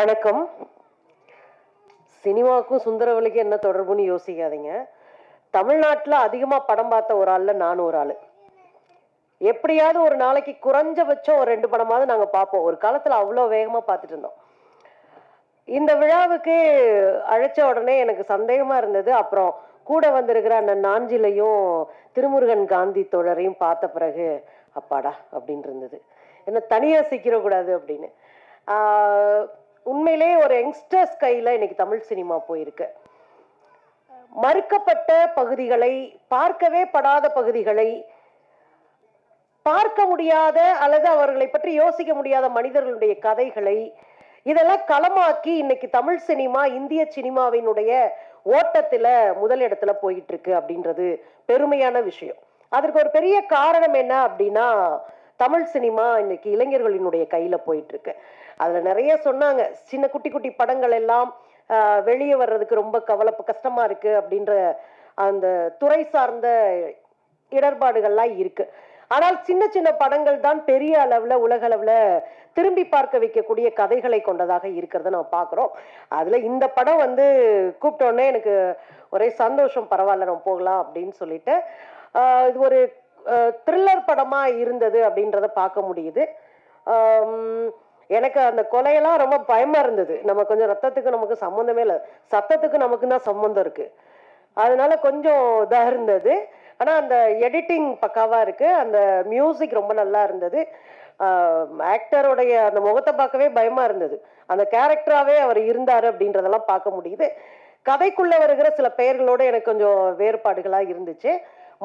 வணக்கம். சினிமாவுக்கும் சுந்தரவலிக்கும் என்ன தொடர்புன்னு யோசிக்காதீங்க. தமிழ்நாட்டில் அதிகமாக படம் பார்த்த ஒரு ஆளில் நானும் ஒரு ஆள். எப்படியாவது ஒரு நாளைக்கு குறைஞ்சபட்சம் ஒரு ரெண்டு படமாவது நாங்கள் பார்ப்போம். ஒரு காலத்தில் அவ்வளோ வேகமாக பார்த்துட்டு இருந்தோம். இந்த விழாவுக்கு அழைச்ச உடனே எனக்கு சந்தேகமாக இருந்தது. அப்புறம் கூட வந்திருக்கிற அண்ணன் நாஞ்சிலையும் திருமுருகன் காந்தி தோழரையும் பார்த்த பிறகு அப்பாடா அப்படின்னு இருந்தது. என்ன தனியாக சிக்கிடக்கூடாது அப்படின்னு. உண்மையிலே ஒரு யங்ஸ்டர்ஸ் கையில் இன்னைக்கு தமிழ் சினிமா போயிருக்கு. மறுக்கப்பட்ட பகுதிகளை பார்க்கவே படாத பகுதிகளை பார்க்க முடியாத அல்லது அவர்களை பற்றி யோசிக்க முடியாத மனிதர்களுடைய கதைகளை இதெல்லாம் களமாக்கி இன்னைக்கு தமிழ் சினிமா இந்திய சினிமாவினுடைய ஓட்டத்துல முதலிடத்துல போயிட்டு இருக்கு அப்படின்றது பெருமையான விஷயம். அதற்கு ஒரு பெரிய காரணம் என்ன அப்படின்னா தமிழ் சினிமா இன்னைக்கு இளைஞர்களினுடைய கையில போயிட்டு இருக்கு அதுல நிறைய சொன்னாங்க. சின்ன குட்டி குட்டி படங்கள் எல்லாம் வெளியே வர்றதுக்கு ரொம்ப கவலை கஷ்டமா இருக்கு அப்படின்ற அந்த துறை சார்ந்த இடர்பாடுகள்லாம் இருக்கு. ஆனால் சின்ன சின்ன படங்கள் தான் பெரிய அளவுல உலக அளவுல திரும்பி பார்க்க வைக்கக்கூடிய கதைகளை கொண்டதாக இருக்கிறத நம்ம பார்க்குறோம் அதுல இந்த படம் வந்து கூப்பிட்டோன்னே எனக்கு ஒரே சந்தோஷம் பரவாயில்ல நம்ம போகலாம் அப்படின்னு சொல்லிட்டு இது ஒரு த்ரில்லர் படமா இருந்தது அப்படின்றத பார்க்க முடியுது. எனக்கு அந்த கொலையெல்லாம் ரொம்ப பயமா இருந்தது. நம்ம கொஞ்சம் ரத்தத்துக்கு நமக்கு சம்மந்தமே இல்லை. சத்தத்துக்கு நமக்கு தான் சம்மந்தம் இருக்கு. அதனால கொஞ்சம் இதாக இருந்தது. ஆனால் அந்த எடிட்டிங் பக்காவாக இருக்கு. அந்த மியூசிக் ரொம்ப நல்லா இருந்தது. ஆக்டருடைய அந்த முகத்தை பார்க்கவே பயமா இருந்தது. அந்த கேரக்டராகவே அவர் இருந்தார் அப்படின்றதெல்லாம் பார்க்க முடியுது. கதைக்குள்ளே வருகிற சில பெயர்களோட எனக்கு கொஞ்சம் வேறுபாடுகளாக இருந்துச்சு.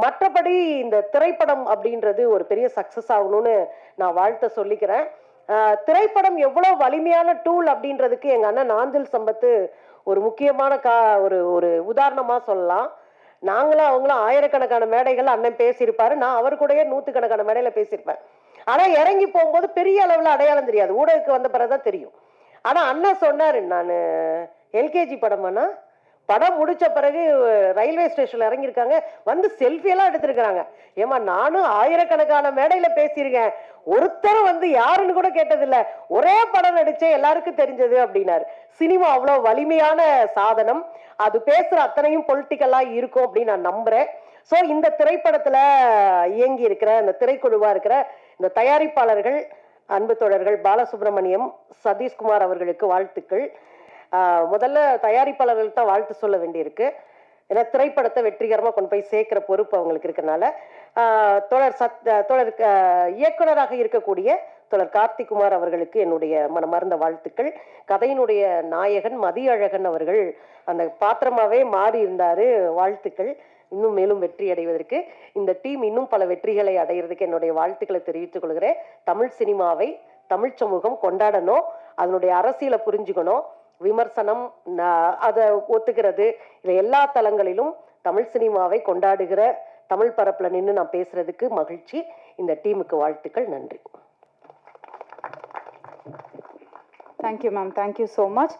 மற்றபடி இந்த திரைப்படம் அப்படின்றது ஒரு பெரிய சக்ஸஸ் ஆகணும்னு நான் வாழ்த்த சொல்லிக்கிறேன். திரைப்படம் எவ்வளோ வலிமையான டூல் அப்படின்றதுக்கு எங்கள் அண்ணன் நாஞ்சில் சம்பத்து ஒரு முக்கியமான கா ஒரு ஒரு உதாரணமாக சொல்லலாம். நாங்களும் அவங்களும் ஆயிரக்கணக்கான மேடைகள் அண்ணன் பேசியிருப்பாரு நான் அவர் கூடயே நூற்றுக்கணக்கான மேடையில் பேசியிருப்பேன். ஆனால் இறங்கி போகும்போது பெரிய அளவில் அடையாளம் தெரியாது. ஊடகத்துக்கு வந்த பிறகுதான் தெரியும். ஆனால் அண்ணன் சொன்னார் நான் எல்கேஜி படமாண்ணா? படம் முடிச்ச பிறகு ரயில்வே ஸ்டேஷன்ல இறங்கியிருக்காங்க. வந்து செல்ஃபி எல்லாம் எடுத்திருக்கிறாங்க. ஏமா நானும் ஆயிரக்கணக்கான மேடையில பேசியிருக்கேன். ஒருத்தரும் வந்து யாருன்னு கூட கேட்டதில்ல. ஒரே படம் நடிச்சே எல்லாருக்கும் தெரிஞ்சது அப்படின்னாரு. சினிமா அவ்வளோ வலிமையான சாதனம். அது பேசுற அத்தனையும் பொலிட்டிக்கலா இருக்கும் அப்படின்னு நான் நம்புறேன். ஸோ இந்த திரைப்படத்துல இயங்கி இருக்கிற இந்த திரைக்குழுவா இருக்கிற இந்த தயாரிப்பாளர்கள் அன்பு தோழர்கள் பாலசுப்ரமணியம் சதீஷ்குமார் அவர்களுக்கு வாழ்த்துக்கள். முதல்ல தயாரிப்பாளர்களுக்கு தான் வாழ்த்து சொல்ல வேண்டியிருக்கு. ஏன்னா திரைப்படத்தை வெற்றிகரமாக கொண்டு போய் சேர்க்கிற பொறுப்பு அவங்களுக்கு இருக்கனால ஆஹ் தோழர் சத் ஆஹ் தோழர் இயக்குனராக இருக்கக்கூடிய தோழர் கார்த்திகுமார் அவர்களுக்கு என்னுடைய மனமார்ந்த வாழ்த்துக்கள். கதையினுடைய நாயகன் மதியழகன் அவர்கள் அந்த பாத்திரமாவே மாறி இருந்தார் வாழ்த்துக்கள். இன்னும் மேலும் வெற்றி அடைவதற்கு. இந்த டீம் இன்னும் பல வெற்றிகளை அடைகிறதுக்கு என்னுடைய வாழ்த்துக்களை தெரிவித்துக் கொள்கிறேன். தமிழ் சினிமாவை தமிழ் சமூகம் கொண்டாடணும். அதனுடைய அரசியலை புரிஞ்சுக்கணும். விமர்சனம் அதை ஒத்துக்கிறது. இது எல்லா தளங்களிலும் தமிழ் சினிமாவை கொண்டாடுகிற தமிழ் பரப்புல நின்று நான் பேசுறதுக்கு மகிழ்ச்சி. இந்த டீமுக்கு வாழ்த்துக்கள் நன்றி. Thank you ma'am thank you so much